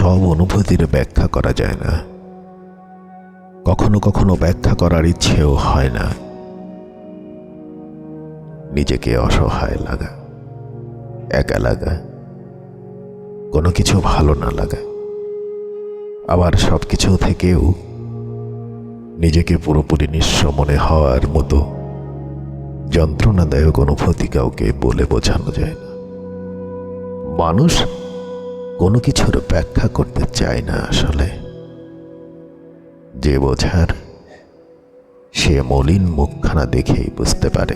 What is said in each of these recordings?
সব অনুভূতির ব্যাখ্যা করা যায় না। কখনো কখনো ব্যাখ্যা করার ইচ্ছেও হয় না। নিজেকে অসহায় লাগা, একা লাগা, কোনো কিছু ভালো না লাগা, আবার সব কিছু থেকেও নিজেকে পুরোপুরি নিঃস্ব মনে হওয়ার মতো যন্ত্রণাদায়ক অনুভূতি কাউকে বলে বোঝানো যায় না। মানুষ কোনো কিছুর ব্যাখ্যা করতে চায় না আসলে। যে বোঝার, সে মলিন মুখখানা দেখেই বুঝতে পারে।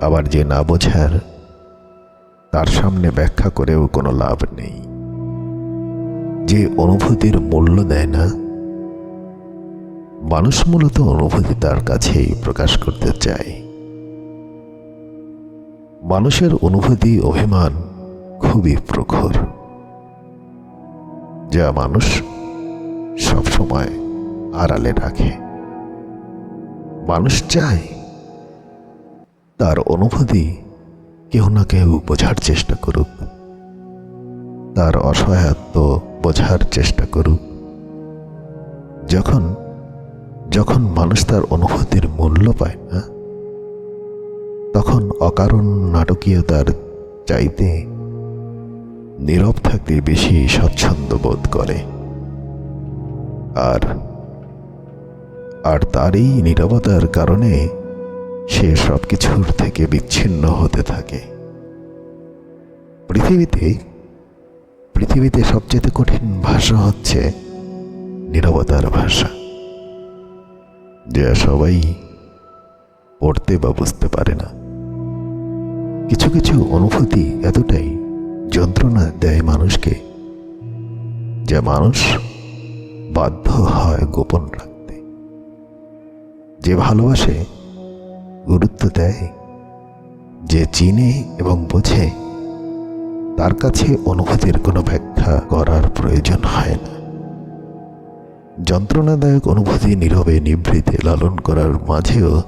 আবার যে না বোঝার, তার সামনে ব্যাখ্যা করেও কোনো লাভ নেই। যে অনুভূতির মূল্য দেয় না, মানুষ মূলত অনুভূতি তার কাছেই প্রকাশ করতে চায়। মানুষের অনুভূতি, অভিমান খুবই প্রখর, যা মানুষ সবসময় আড়ালে রাখে। মানুষ চায় তার অনুভূতি কেউ না কেউ বোঝার চেষ্টা করুক, তার অসহায়ত্ব বোঝার চেষ্টা করুক। যখন যখন মানুষ তার অনুভূতির মূল্য পায় না, তখন অকারণ নাটকীয়তার চাইতে নীরব থাকতে বেশি স্বচ্ছন্দ বোধ করে। আর আর তারই নীরবতার কারণে সে সব কিছুর থেকে বিচ্ছিন্ন হতে থাকে। পৃথিবীতে পৃথিবীতে সবচেয়ে কঠিন ভাষা হচ্ছে নীরবতার ভাষা। যা সবাই পড়তে বা বুঝতে পারে না। কিছু কিছু অনুভূতি এতটাই যন্ত্রণা যা মানুষ বাধ্য হয় গোপন রাখতে। যে ভালোবাসে, গুরুত্ব দেয়, যে চিনে এবং বোঝে, তার কাছে অনুভূতির কোনো ব্যাখ্যা করার প্রয়োজন হয় না। যন্ত্রণাদায়ক অনুভূতি নীরবে নিভৃতে লালন করার মাঝেও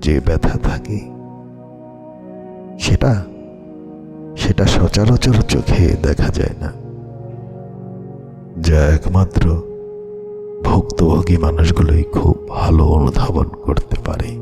যে ব্যথা থাকে, সেটা সেটা সচরাচর চোখে দেখা যায় না। যা একমাত্র ভুক্তভোগী মানুষগুলোই খুব ভালো অনুধাবন করতে পারে।